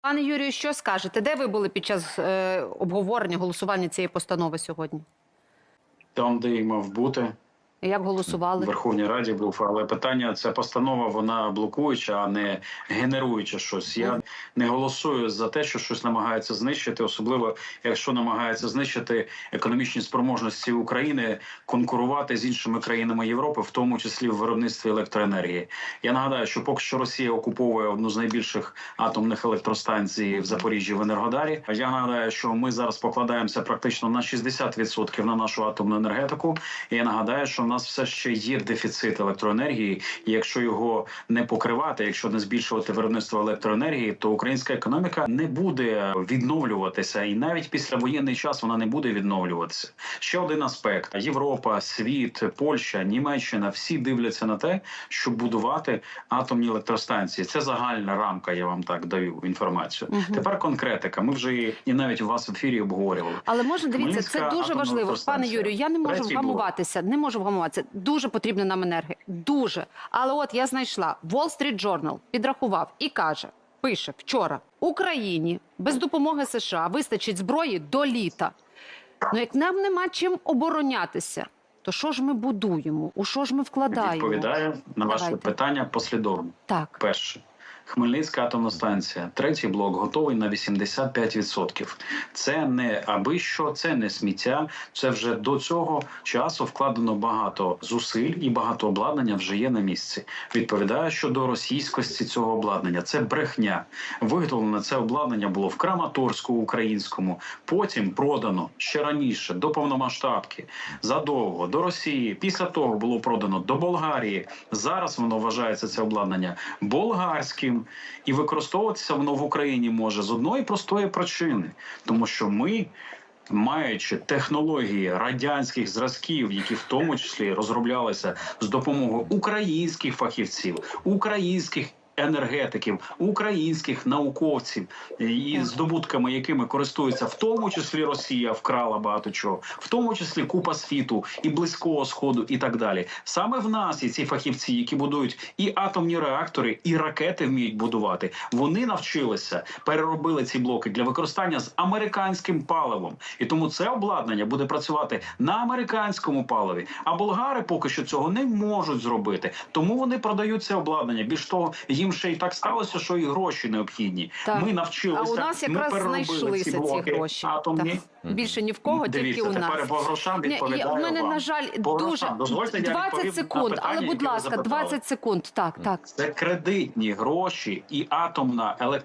Пане Юрію, що скажете? Де ви були під час е, обговорення голосування цієї постанови сьогодні? Там, де й мав бути, Як в голосували? Верховній Раді був. Але питання ця постанова вона блокуюча, а не генеруюча щось. Я не голосую за те, що щось намагається знищити, особливо якщо намагається знищити економічні спроможності України конкурувати з іншими країнами Європи, в тому числі в виробництві електроенергії. Я нагадаю, що поки що Росія окуповує одну з найбільших атомних електростанцій в Запоріжжі в Енергодарі. Я нагадаю, що ми зараз покладаємося практично на 60% на нашу атомну енергетику. І я нагадаю, що в нас все ще є дефіцит електроенергії. І якщо його не покривати, якщо не збільшувати виробництво електроенергії, то українська економіка не буде відновлюватися, і навіть після воєнний час вона не буде відновлюватися. Ще один аспект: Європа, світ, Польща, Німеччина всі дивляться на те, щоб будувати атомні електростанції. Це загальна рамка. Я вам так даю інформацію. Мгм. Тепер конкретика. Ми вже і, і навіть у вас в ефірі обговорювали. Але може дивіться, це дуже важливо. Пане. Юрію, я не можу вгамуватися. Не можу вгамуватися. Дуже потрібно нам енергія. Дуже. Але от я знайшла Wall Street Journal, підрахував і каже: пише вчора Україні без допомоги США вистачить зброї до літа. Ну як нам нема чим оборонятися, то що ж ми будуємо? У що ж ми вкладаємо? Відповідаю на ваше Давайте. питання послідовно. Так. Перше. Хмельницька атомна станція, третій блок готовий на 85%. Це не аби що, це не сміття. Це вже до цього часу вкладено багато зусиль і багато обладнання вже є на місці. Відповідаю щодо російськості цього обладнання. Це брехня. Виготовлене це обладнання було в Краматорську українському, потім продано ще раніше до повномасштабки задовго до Росії. Після того було продано до Болгарії. Зараз воно вважається це обладнання болгарським, і використовуватися воно в Україні може з одної простої причини, тому що ми. Маючи технології радянських зразків, які в тому числі розроблялися з допомогою українських фахівців, українських енергетиків, українських науковців, і здобутками, якими користується в тому числі Росія, вкрала багато чого, в тому числі купа світу і близького сходу, і так далі. Саме в нас є ці фахівці, які будують і атомні реактори, і ракети вміють будувати. Вони навчилися, переробили ці блоки для використання з американським паливом, і тому це обладнання буде працювати на американському паливі. А болгари поки що цього не можуть зробити. Тому вони продають це обладнання. Більш того, їм ще й так сталося, що і гроші необхідні. Так. Ми навчилися. А у нас якраз переробили знайшлися ці блоки гроші. Атомні. Так. Більше ні в кого, Дивіться, тільки у тепер нас. по грошам Ні, відповідаю я, в мене, вам. на жаль, По дуже. Дозвольте, я 20 секунд, питання, але, будь ласка, запитали. 20 секунд. Так, так. Це кредитні гроші і атомна електро.